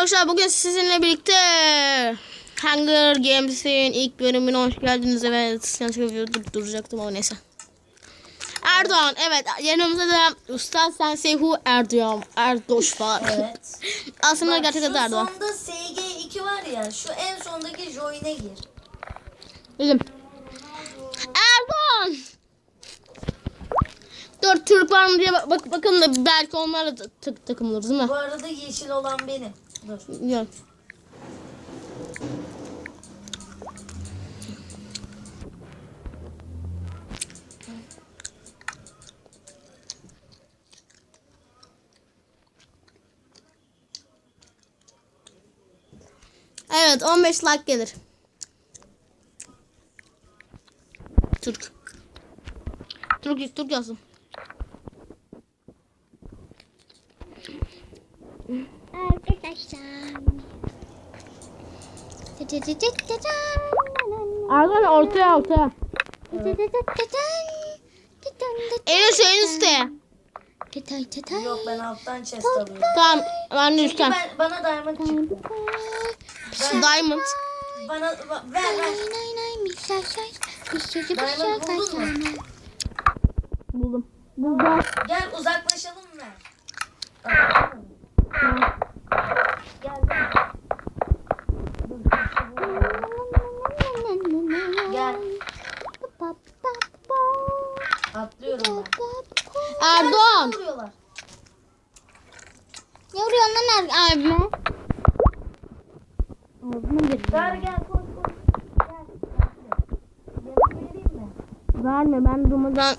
Arkadaşlar bugün sizinle birlikte Hunger Games'in ilk bölümüne hoş geldiniz. Evet, dur, duracaktım ama neyse. Erdoğan, evet yanımızda da Usta Senseihu Erdoğan, Erdoş var. Evet. Aslında Bak, gerçek adı şu Erdoğan. sonda SG2 var ya şu en sondaki join'e gir. Bizim. Erdoğan! Dört Türk var mı diye bak, bak bakın da belki onlarla da tak- takım oluruz değil mi? Bu arada yeşil olan benim. Dur. Yok. Evet 15 like gelir. Türk. Türk Türk yazdım. Arkadaşlar. Ortaya ortaya. En üst en üstte. Yok ben alttan chest alıyorum. Tamam ben de üstten. ben, bana diamond çıktı. Diamond. Bana va- ver ver. Diamond buldun mu? Buldum. Buldum. Gel uzaklaşalım mı? Gel. Gel. Atlıyorum ben. Erdoğan. Vuruyorlar. Ne vuruyorsun lan abi- abime? Ver gel koş koş. Gel. Verme ben durmadan.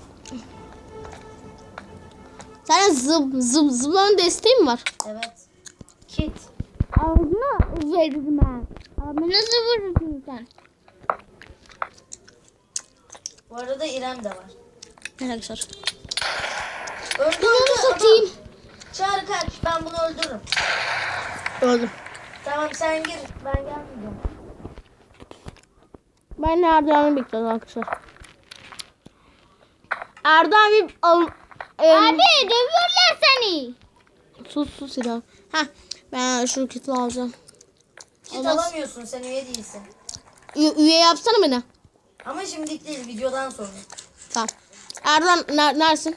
Sen zıp zıp zıplama desteğin mi var? Evet. Kit. Ağzına verdim ben. Nasıl vurdun sen? Bu arada İrem de var. Arkadaşlar. Öldü Bunu satayım. Çağrı kaç. Ben bunu öldürürüm. Öldüm. Tamam sen gir. Ben gelmeyeceğim. Ben Erdoğan'ı bekliyorum arkadaşlar. Erdoğan bir Abi dövüyorlar seni. sus sus İrem. Heh ben şu kiti alacağım. Kit Olmaz. alamıyorsun. Sen üye değilsin. Ü- üye yapsana beni. Ama şimdilik değil. Videodan sonra. Tamam. Erdoğan ner- neredesin?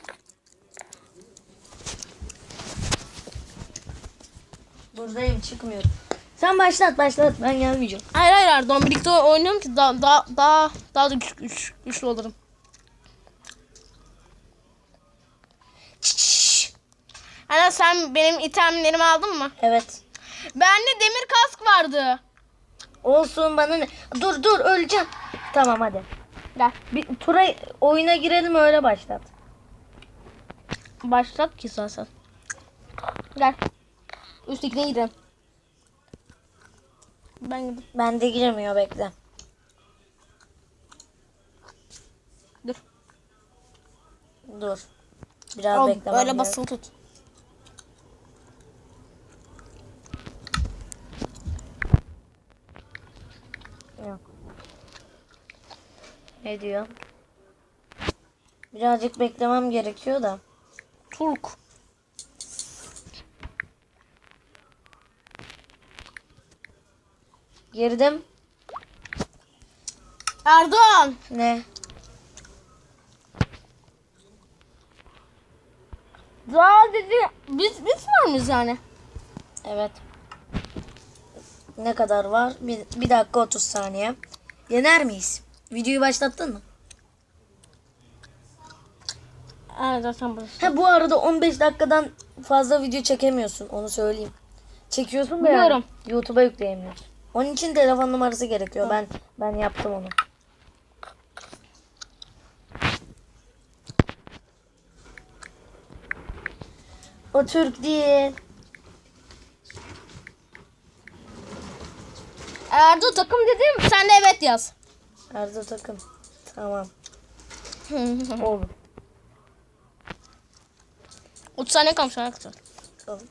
Buradayım. Çıkmıyorum. Sen başlat başlat. Ben gelmeyeceğim. Hayır hayır Erdoğan birlikte oynuyorum ki daha daha daha daha da güç, güç, güçlü olurum. Ana sen benim itemlerimi aldın mı? Evet. Bende demir kask vardı. Olsun bana ne? Dur dur öleceğim. Tamam hadi. Gel. Bir tura oyuna girelim öyle başlat. Başlat ki zaten. Gel. Üsttekine gidelim. Ben gideyim. Ben de giremiyor bekle. Dur. Dur. Biraz Al, beklemem öyle basılı tut. Yok. Ne diyor? Birazcık beklemem gerekiyor da. Turk. Girdim. Erdoğan. Ne? Daha dedi. Biz biz var mıyız yani? Evet. Ne kadar var? Bir, bir dakika 30 saniye. Yener miyiz? Videoyu başlattın mı? Evet zaten burası. Ha bu arada 15 dakikadan fazla video çekemiyorsun. Onu söyleyeyim. Çekiyorsun da Biliyorum. yani YouTube'a yükleyemiyorsun. Onun için telefon numarası gerekiyor. Ben ben yaptım onu. O Türk değil. Erdo takım dedim sen de evet yaz. Erdo takım. Tamam. Olur. 30 saniye kalmış arkadaşlar. Tamam.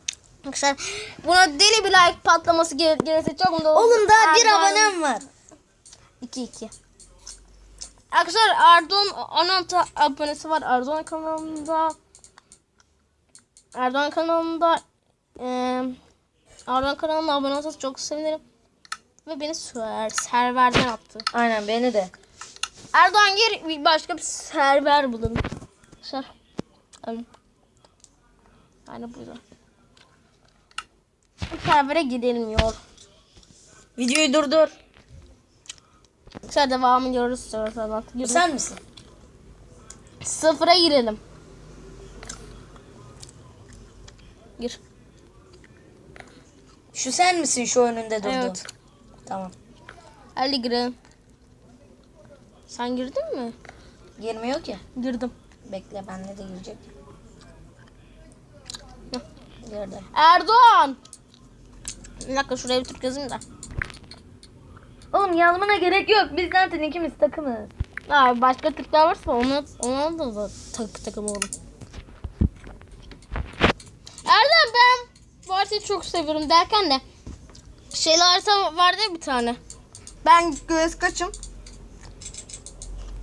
Arkadaşlar buna deli bir like patlaması gel gelirse çok mutlu. Oğlum daha bir abonem var. 2 2. Arkadaşlar Erdoğan 16 abonesi var Erdoğan kanalında. Erdoğan kanalında eee Erdoğan kanalına abone olursanız çok sevinirim. Ve beni ser serverden attı. Aynen beni de. Erdoğan gir bir başka bir server bulalım. Ser. Aynen. Aynen burada. Bu servere girilmiyor. Videoyu durdur. Sonra devam ediyoruz sonra Bu sen misin? Sıfıra girelim. Gir. Şu sen misin şu önünde durduğun? Evet. Tamam. Hadi girelim. Sen girdin mi? Girmiyor ki. Girdim. Bekle benle de girecek. Girdi. Erdoğan. Bir dakika şuraya bir Türk yazayım da. Oğlum yazmana gerek yok. Biz zaten ikimiz takımız. Aa, başka Türkler varsa ona, ona da, da tak, takım oğlum. Erdem ben bu haritayı çok seviyorum derken de şeyli harita vardı ya bir tane. Ben göğüs kaçım.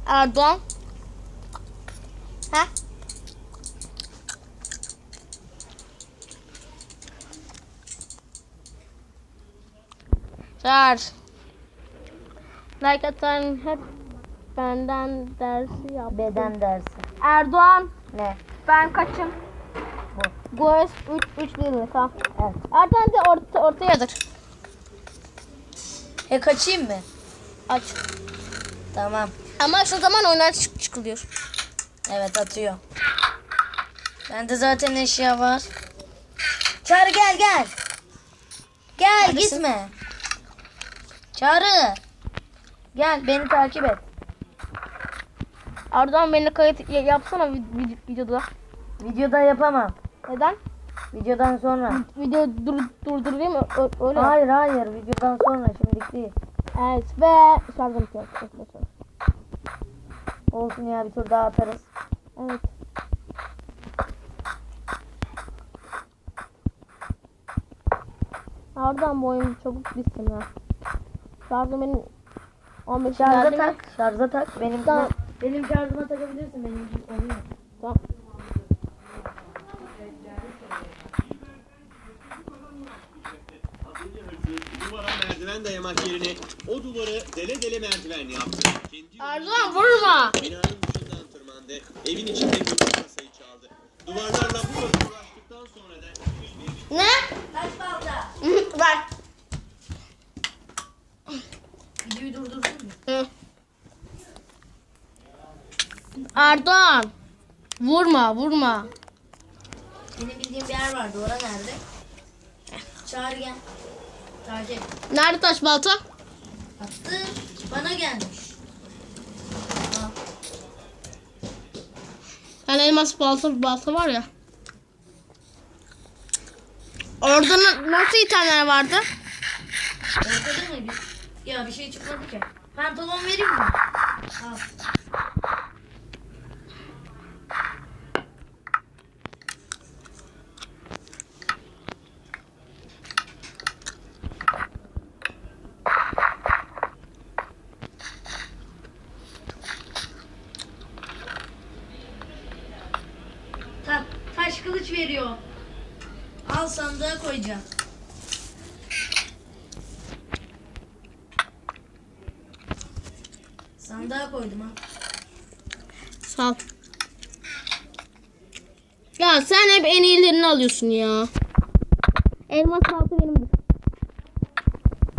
Erdoğan. Ha? Çağır. Like atan hep benden dersi yap. Beden dersi. Erdoğan Ne? ben kaçım? Bu. Göğüs 3 3 değil mi? Tamam. Evet. Erdoğan de orta, ortayadır. E kaçayım mı? Aç. Tamam. Ama şu zaman oyundan çık çıkılıyor. Evet atıyor. Bende zaten eşya var. Çağrı gel gel. Gel Neredesin? gitme. Çağrı. Gel beni takip et. Erdoğan benimle kayıt yapsana vid- vid- videoda. Videoda yapamam. Neden? Videodan sonra. Video dur durdurayım ö- ö- öyle. Hayır hayır videodan sonra şimdilik değil. Evet ve şarjım yok. Olsun ya bir tur daha atarız. Evet. Erdoğan bu oyun çabuk bitsin ya. Şarjım benim 15 Şarja tak. Şarja tak. Benim Tamam. benim şarjıma takabilirsin benim oluyor. Tamam. Az önce hırsız duvara merdiven dayamak yerine o duvarı dele dele merdiven yaptı. Kendi Erdoğan vurma. binanın dışından tırmandı. Evin içinde bir kasayı çaldı. Duvarlarla bu kadar uğraştıktan sonra da Ne? Kaç balta? Ver. Videoyu durdurdun mu? Hı. Erdoğan. Vurma vurma. Benim bildiğim bir yer vardı. Ora nerede? Çağrı gel. Takip. Nerede taş balta? Attı. Bana gelmiş. Al. Yani elmas balta balta var ya. Orada na- nasıl itemler vardı? Ortada mı? Bir... Ya bir şey çıkmadı ki. Pantolon vereyim mi? Al. Ta taş kılıç veriyor. Al sandığa koyacağım. Sandığa koydum ha. Sağ ol. Ya sen hep en iyilerini alıyorsun ya. Elmas balta benimdir.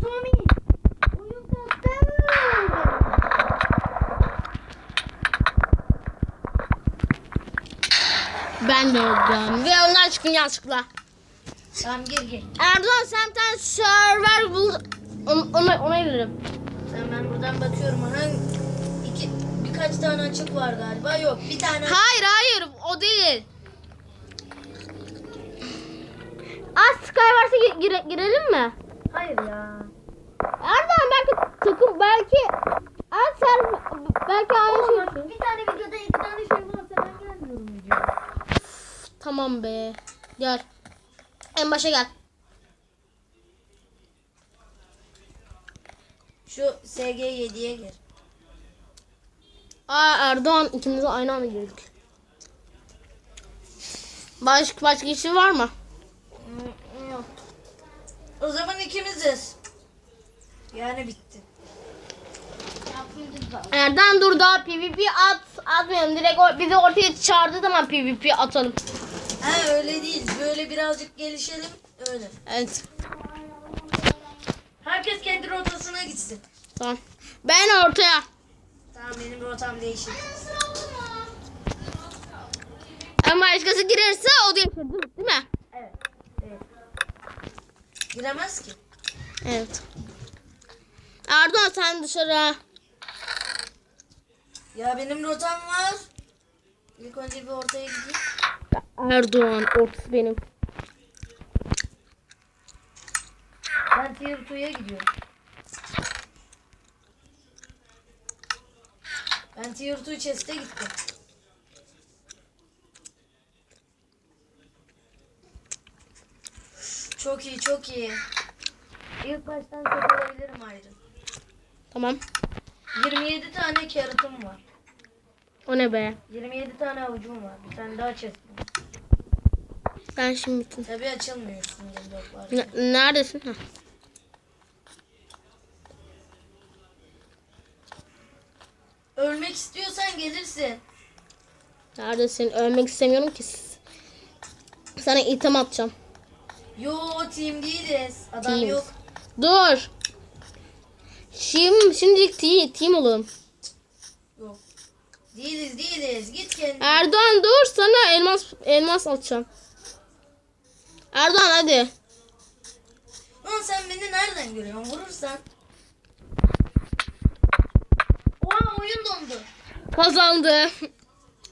Tommy! Oyun kaptanı! Ben de öldüm. Ve onlar çıkın yanlışlıkla. Tamam gir gir. Erdoğan sen bir tane server bul. Ona, ona, ona gelirim. Sen ben buradan bakıyorum. Hangi iki birkaç tane açık var galiba. Yok bir tane. Hayır hayır o değil. Az Sky varsa gi- gire- girelim mi? Hayır ya. Erdoğan belki takım belki az ser belki aynı şey. Bir tane videoda iki tane şey varsa ben gelmiyorum. Tamam be. Gel. En başa gel. Şu SG7'ye gir. Aa Erdoğan ikimiz aynı anda girdik. Başka başka kişi var mı? Yok. O zaman ikimiziz. Yani bitti. Erden dur daha PvP at atmayalım. Direkt bizi ortaya çağırdığı zaman PvP atalım. Ha öyle değil. Böyle birazcık gelişelim. Öyle. Evet. Herkes kendi rotasına gitsin. Tamam. Ben ortaya. Tamam benim rotam değişir. Ama başkası girerse o değişir değil mi? Değil mi? Evet. Evet. Giremez ki. Evet. Erdoğan sen dışarı. Ya benim rotam var. İlk önce bir ortaya gideyim. Erdoğan ortası benim. Ben tier 2'ya gidiyorum. Ben tier 2 chest'e gittim. Çok iyi çok iyi. İlk baştan set alabilirim ayrı. Tamam. 27 tane carrot'ım var. O ne be? 27 tane avucum var. Bir tane daha chest'im. Ben şimdi bittim. Tabii açılmıyor üstünde bloklar. Ne- neredesin? Ha. Ölmek istiyorsan gelirsin. Neredesin? Ölmek istemiyorum ki. Sana item atacağım. Yo team değiliz. Adam Team. yok. Dur. Şimdi şimdilik team, team olalım. Yok. Değiliz değiliz. Git kendin. Erdoğan dur sana elmas elmas atacağım. Erdoğan hadi. Lan sen beni nereden görüyorsun? Vurursan. Oha oyun dondu. Kazandı.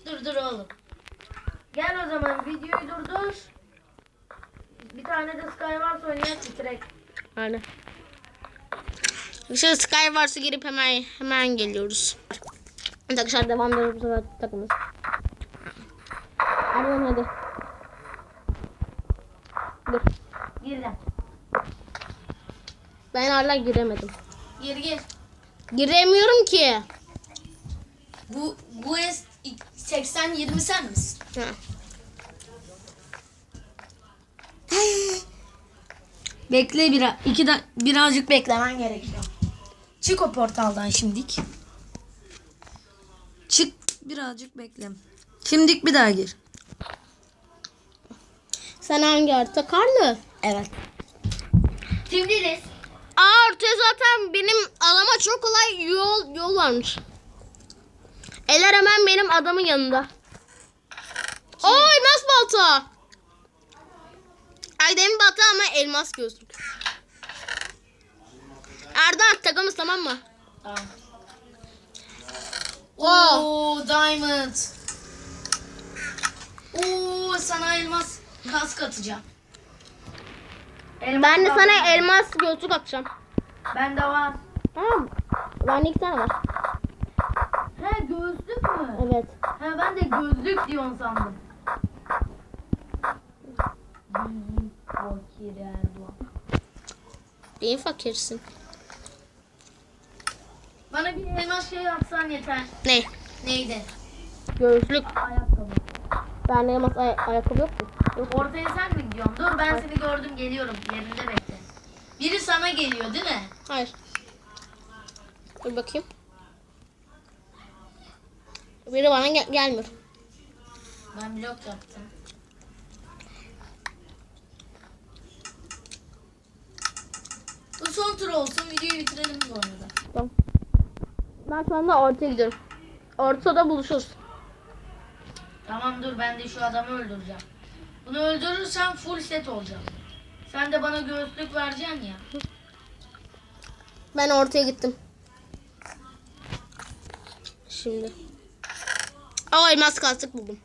Dur dur oğlum. Gel o zaman videoyu durdur. Bir tane de Skywars oynayak bitirek. Aynen. Şu Sky varsa girip hemen hemen geliyoruz. Arkadaşlar devam ediyoruz bu sefer takımız. Erdoğan hadi. Dur. Gir lan. Ben hala giremedim. Gir gir. Giremiyorum ki. Bu bu es 80 20 sen misin? Ha. Bekle biraz. iki da birazcık beklemen gerekiyor. Çık o portaldan şimdik. Çık birazcık bekle. Şimdik bir daha gir. Sen hangi harita? Karlı. Evet. Şimdiyiz. Aa ortaya zaten benim alama çok kolay yol yol varmış. Eller hemen benim adamın yanında. Oy elmas balta. Ay demin balta ama elmas gözlük. Erdoğan takımız tamam mı? Tamam. Oo. Oo diamond. Oo sana elmas kask atacağım. Elmas Ben de sana elmas gözlük atacağım. Bende var. Tamam. Bende iki tane var. He gözlük mü? Evet. He ben de gözlük diyorsun sandım. Fakir Erdoğan. Beyin fakirsin. Bana bir elmas şey atsan yeter. Ne? Neydi? Gözlük. Ayakkabı. Bende elmas ay- ayakkabı yok mu? Ortaya sen mi gidiyorsun? Dur ben seni gördüm geliyorum. Yerinde bekle. Biri sana geliyor değil mi? Hayır. Dur bakayım. Biri bana gel- gelmiyor. Ben blok yaptım. Bu son tur olsun. Videoyu bitirelim bu arada. Tamam. Ben şu anda ortaya gidiyorum. Ortada buluşuruz. Tamam dur ben de şu adamı öldüreceğim. Bunu öldürürsem full set olacağım. Sen de bana göğüslük vereceksin ya. Ben ortaya gittim. Şimdi. Aa elmas kastık buldum.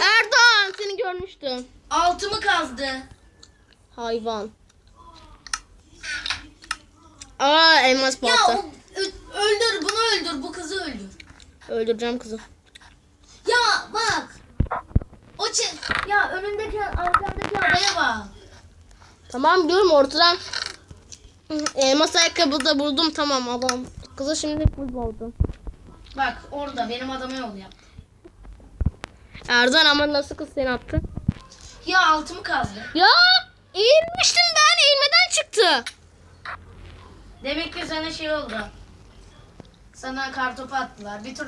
Erdoğan seni görmüştüm. Altımı kazdı. Hayvan. Aa elmas Ya o- ö- öldür bunu öldür bu. Öldüreceğim kızı. Ya bak. O çe- ya önündeki arkandaki adaya bak. Tamam diyorum ortadan. Elmas ayakkabı da buldum tamam adam. Kızı şimdi full oldu. Bak orada benim adama yol yap. Erdoğan ama nasıl kız seni attı? Ya altımı kazdı. Ya eğilmiştim ben eğilmeden çıktı. Demek ki sana şey oldu. Sana kartopu attılar. Bir tur